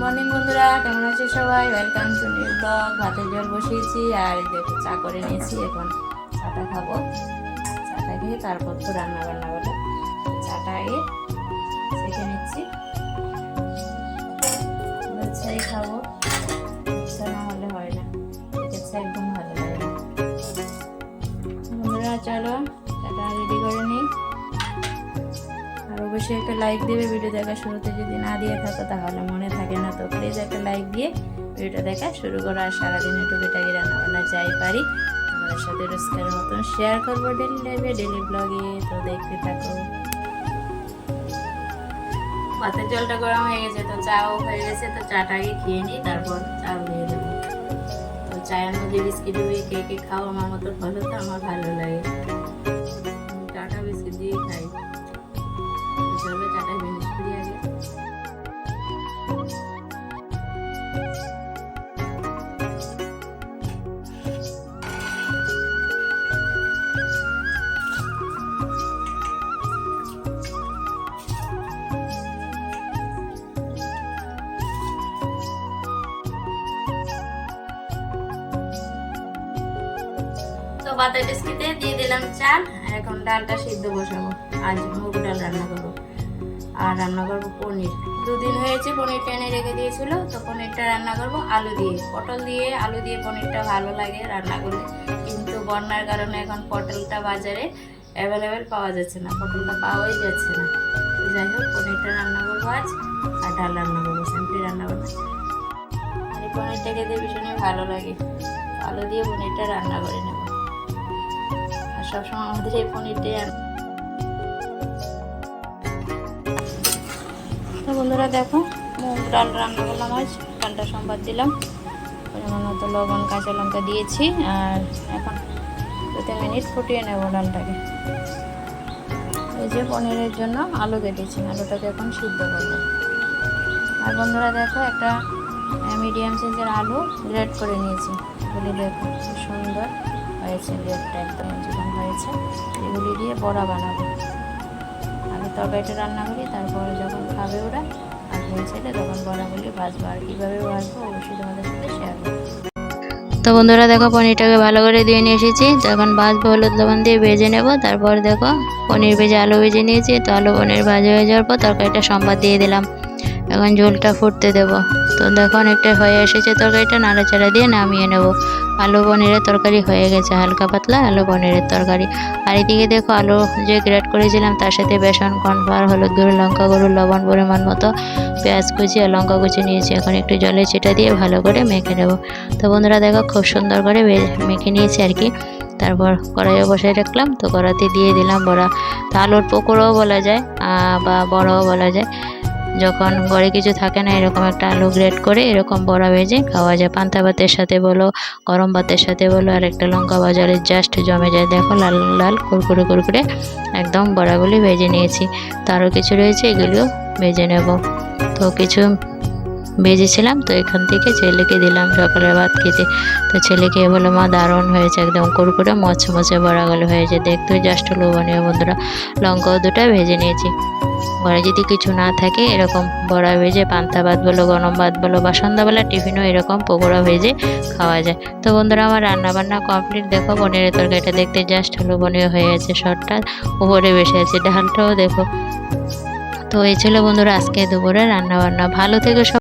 Morning বন্ধুরা, কেমন আছে সবাই? ওয়েলকাম টু নিউ ব্লগ ভাতের জল বসিয়েছি, আর এই দেখো চা করে নিয়েছি, এখন চাটা খাব। চাটা খেয়ে তারপর তো রান্না বান্না করে চাটা আগে শিখে নিচ্ছি। চাই খাব না হলে হয় না। চা একদম ভালো লাগে না। বন্ধুরা, চলো চাটা রেডি করে নিই। আর অবশ্যই একটা লাইক দেবে ভিডিও দেখা শুরুতে যদি না দিয়ে থাকো, তাহলে মনে থাকে না তো প্লিজ একটা লাইক দিয়ে ভিডিওটা দেখা শুরু করো আর সারাদিন রান্না বান্না যাই পারি। তোমাদের সাথে রোজকারের মতন শেয়ার করব ডেলি লাইভে ডেলি ব্লগে তো দেখতে থাকো। ভাতের জলটা গরম হয়ে গেছে, তো চাও হয়ে গেছে, তো চাটা আগে খেয়ে নিই, তারপর চাও দিয়ে দেবো। তো চায়ের মধ্যে বিস্কিট দিয়ে কে কে খাও আমার মতো ভালো তো আমার ভালো লাগে। তো বাতার ডিস্কিতে দিয়ে দিলাম চাল, আর এখন ডালটা সিদ্ধ বসাবো। আজ মুগ ডাল রান্না করব। আর রান্না করব পনির। দুদিন হয়েছে পনির টেনে রেখে দিয়েছিল, তো পনিরটা রান্না করব আলু দিয়ে। পটল দিয়ে, আলু দিয়ে পনিরটা ভালো লাগে রান্না করলে কিন্তু বন্যার কারণে এখন পটলটা বাজারে অ্যাভেলেবেল পাওয়া যাচ্ছে না। পটলটা পাওয়াই যাচ্ছে না। যাই হোক, পনিরটা রান্না করব আজ, আর ডাল রান্না করব সিম্পলি রান্না করব। আর এই পনিরটা খেতে ভীষণই ভালো লাগে। আলু দিয়ে পনিরটা রান্না করে নেব। সবসময় আমাদের এই পনিরটাই আর বন্ধুরা দেখো, মুগ ডাল রান্না করলাম আজ, ডালটা সম্বাদ দিলাম। পরিমাণ মতো লবণ, কাঁচা লঙ্কা দিয়েছি, আর এখন দু তিন মিনিট ফুটিয়ে নেব ডালটাকে। এই যে পনিরের জন্য আলু কেটেছি, আলুটাকে এখন সিদ্ধ করব। আর বন্ধুরা দেখো, একটা মিডিয়াম সাইজের আলু গ্রেড করে নিয়েছি। এগুলি দেখো সুন্দর। হয়েছে গ্রেডটা একদম জীবন হয়েছে, এগুলি দিয়ে বড়া বানাবো। আগে তরকারিটা রান্না করি, তারপরে যখন খাবে ওরা, আর ছেলে তখন বড়াগুলি ভাজবো। আর কীভাবে ভাজবো, অবশ্যই তোমাদের সাথে শেয়ার করব। তো বন্ধুরা, দেখো পনিরটাকে ভালো করে দিয়ে নিয়ে এসেছি। তো এখন হলুদ লবণ দিয়ে ভেজে নেব। তারপর দেখো, পনির ভেজে আলু ভেজে নিয়েছি। তো আলু পনির ভাজা হয়ে যাওয়ার পর তরকারিটা সম্বাদ দিয়ে দিলাম। এখন ঝোলটা ফুটতে দেব। তো দেখো অনেকটা হয়ে এসেছে তরকারিটা, নাড়াচাড়া দিয়ে নামিয়ে নেব। আলু পনিরের তরকারি হয়ে গেছে, হালকা পাতলা আলু পনিরের তরকারি। আর এদিকে দেখো আলু যে গ্রেট করেছিলাম, তার সাথে বেসন, কর্নফ্লাওয়ার, হলুদ গুঁড়ো, লঙ্কা গুঁড়ো, লবণ, পরিমাণ মতো পেঁয়াজ কুচি আর লঙ্কা কুচি নিয়েছি। এখন একটু জলে চেটা দিয়ে ভালো করে মেখে নেব। তো বন্ধুরা দেখো খুব সুন্দর করে মেখে নিয়েছি আর কি। তারপর কড়াইয়ে বসাই রাখলাম, তো কড়াতে দিয়ে দিলাম বড়া। তো আলুর পকোড়াও বলা যায় বা বড়াও বলা যায়। যখন ঘরে কিছু থাকে না, এরকম একটা আলু গ্রেট করে এরকম বড়া ভেজে খাওয়া যায়। পান্তা ভাতের সাথে বলো, গরম ভাতের সাথে বলো, আর একটা লঙ্কা বাজারে জাস্ট জমে যায়। দেখো লাল লাল কুরকুরে কুরকুরে একদম বড়াগুলি ভেজে নিয়েছি। তারও কিছু রয়েছে, এগুলিও ভেজে নেব। তো কিছু ভেজেছিলাম তো এখান থেকে ছেলেকে দিলাম সকালের ভাত খেতে। তো ছেলেকে বলে মা, দারুণ হয়েছে একদম, কুরকুরে মচমচে বড়াগুলো হয়েছে দেখতে জাস্ট লোভনীয় বন্ধুরা। লঙ্কাও দুটো ভেজে নিয়েছি। ঘরে যদি কিছু না থাকে, এরকম বড়া ভেজে, পান্তা ভাত বলো, গরম ভাত বলো, বা সন্ধ্যাবেলা টিফিনও এরকম পকোড়া ভেজে খাওয়া যায়। তো বন্ধুরা, আমার রান্না বান্না কমপ্লিট দেখো পনিরের তরকারিটা দেখতে জাস্ট লোভনীয় হয়ে আছে শর্টটা উপরে বসে আছে, ডালটাও দেখো। তো এই ছিল বন্ধুরা, আজকে দুপুরে রান্নাবান্না। ভালো থেকে সব